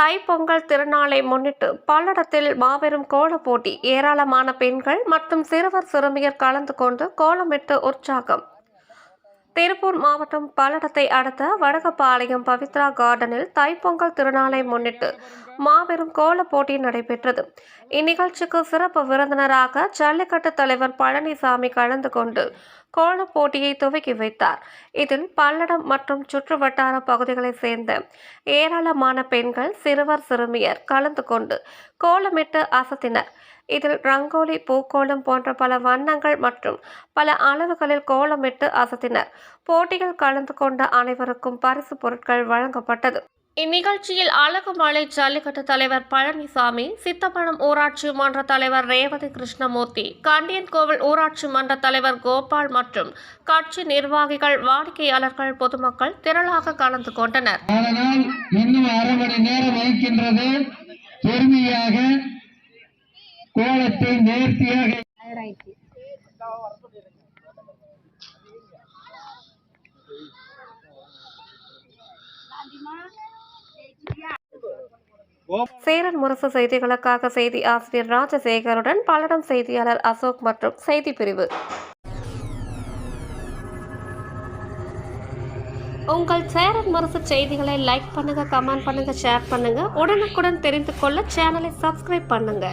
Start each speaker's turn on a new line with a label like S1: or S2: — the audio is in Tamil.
S1: தைப்பொங்கல் திருநாளை முன்னிட்டு பல்லடத்தில் மாபெரும் கோல போட்டி. ஏராளமான பெண்கள் மற்றும் சிறுவர் சிறுமியர் கலந்து கொண்டு கோலமிட்டு உற்சாகம். திருப்பூர் மாவட்டம் பல்லடத்தை அடுத்த வடகப்பாளையம் பவித்ரா கார்டனில் தைப்பொங்கல் திருநாளை முன்னிட்டு மாபெரும் கோலப் போட்டி நடைபெற்றது. இந்நிகழ்ச்சிக்கு சிறப்பு விருந்தினராக ஜல்லிக்கட்டு தலைவர் பழனிசாமி கலந்து கொண்டு கோல போட்டியை துவக்கி வைத்தார். இதில் பல்லடம் மற்றும் சுற்றுவட்டார பகுதிகளைச் சேர்ந்த ஏராளமான பெண்கள் சிறுவர் சிறுமியர் கலந்து கொண்டு கோலமிட்டு அசத்தினர். இதில் ரங்கோலி பூக்கோலம் போன்ற பல வண்ணங்கள் மற்றும் பல அளவுகளில் கோலமிட்டு அசத்தினர். போட்டியில் கலந்து கொண்ட அனைவருக்கும் பரிசு பொருட்கள் வழங்கப்பட்டது. இந்நிகழ்ச்சியில் அழகுமலை ஜல்லிக்கட்டு தலைவர் பழனிசாமி சித்தப்பழம் ஊராட்சி மன்ற தலைவர் ரேவதி கிருஷ்ணமூர்த்தி கண்டியன்கோவில் ஊராட்சி மன்ற தலைவர் கோபால் மற்றும் கட்சி நிர்வாகிகள் வாடிக்கையாளர்கள் பொதுமக்கள் திரளாக கலந்து கொண்டனர்.
S2: அதனால் இன்னும் அரை மணி நேரம் இருக்கின்றது. பொறுமையாக கோலத்தை நேர்த்தியாக
S1: சேரன் முரசு செய்திகளுக்காக செய்தி ஆசிரியர் ராஜசேகருடன் பல்லடம் செய்தியாளர் அசோக் மற்றும் செய்தி பிரிவு. உங்கள் சேரன் முரசு செய்திகளை லைக் பண்ணுங்க கமெண்ட் பண்ணுங்க ஷேர் பண்ணுங்க. உடனுக்குடன் தெரிந்து கொள்ள சேனலை சப்ஸ்கிரைப் பண்ணுங்க.